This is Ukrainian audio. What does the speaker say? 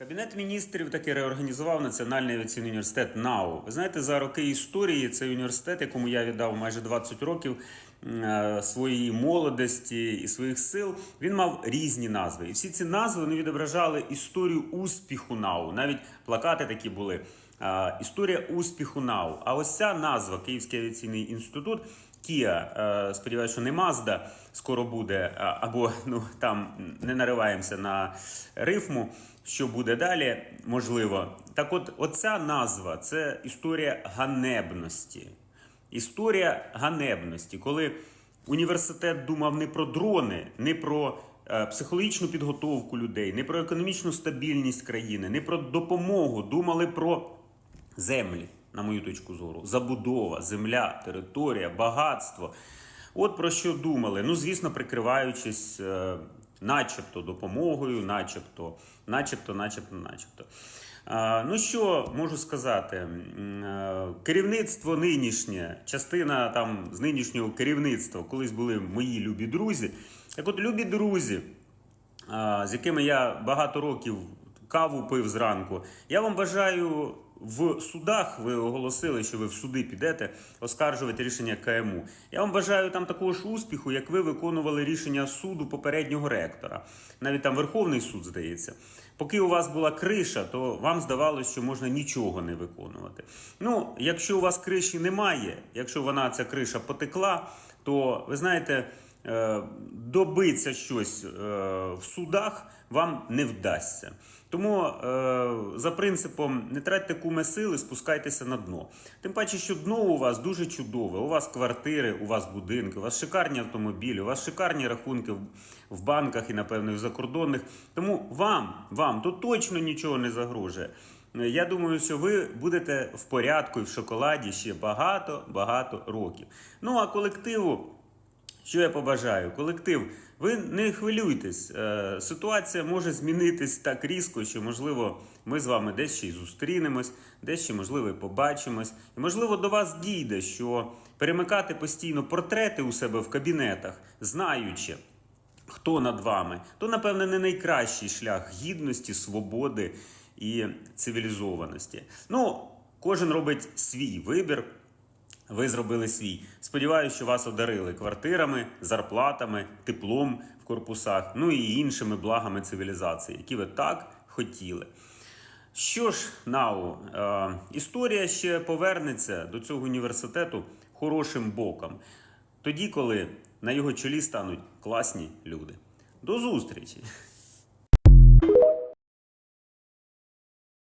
Кабінет міністрів таки реорганізував Національний авіаційний університет НАУ. Ви знаєте, за роки історії цей університет, якому я віддав майже 20 років е, своєї молодості і своїх сил, він мав різні назви. І всі ці назви вони відображали історію успіху НАУ. Навіть плакати такі були. Історія успіху НАУ. А ось ця назва Київський авіаційний інститут. Кія, е, сподіваюся, що не Мазда скоро буде, або ну там не нариваємося на рифму, що буде далі, можливо. Так от, оця назва це історія ганебності. Історія ганебності, коли університет думав не про дрони, не про е, психологічну підготовку людей, не про економічну стабільність країни, не про допомогу, думали про землі, на мою точку зору, забудова, земля, територія, багатство. От про що думали. Ну, звісно, прикриваючись, е, начебто допомогою, начебто, начебто, начебто, начебто. Е, ну що можу сказати? Е, Керівництво нинішнє, частина там з нинішнього керівництва, колись були мої любі друзі. Так от, любі друзі, з якими я багато років каву пив зранку. Я вам бажаю в судах. Ви оголосили, що ви в суди підете оскаржувати рішення КМУ. Я вам бажаю там такого ж успіху, як ви виконували рішення суду попереднього ректора. Навіть там Верховний суд здається. Поки у вас була криша, то вам здавалося, що можна нічого не виконувати. Ну, якщо у вас криші немає, якщо вона ця криша потекла, то ви знаєте. Е, добитися щось е, в судах вам не вдасться. Тому е, за принципом не тратьте куме сили, спускайтеся на дно. Тим паче, що дно у вас дуже чудове. У вас квартири, у вас будинки, у вас шикарні автомобілі, у вас шикарні рахунки в, банках і, напевно, в закордонних. Тому вам, вам то точно нічого не загрожує. Я думаю, що ви будете в порядку і в шоколаді ще багато-багато років. Ну а колективу. Що я побажаю? Колектив, ви не хвилюйтесь. Е, Ситуація може змінитись так різко, що, можливо, ми з вами десь ще й зустрінемось, десь ще, можливо, і побачимось. І, можливо, до вас дійде, що перемикати постійно портрети у себе в кабінетах, знаючи, хто над вами, то, напевне, не найкращий шлях гідності, свободи і цивілізованості. Ну, кожен робить свій вибір. Ви зробили свій. Сподіваюся, що вас одарили квартирами, зарплатами, теплом в корпусах, ну і іншими благами цивілізації, які ви так хотіли. Що ж, Нау, е, історія ще повернеться до цього університету хорошим боком. Тоді, коли на його чолі стануть класні люди. До зустрічі!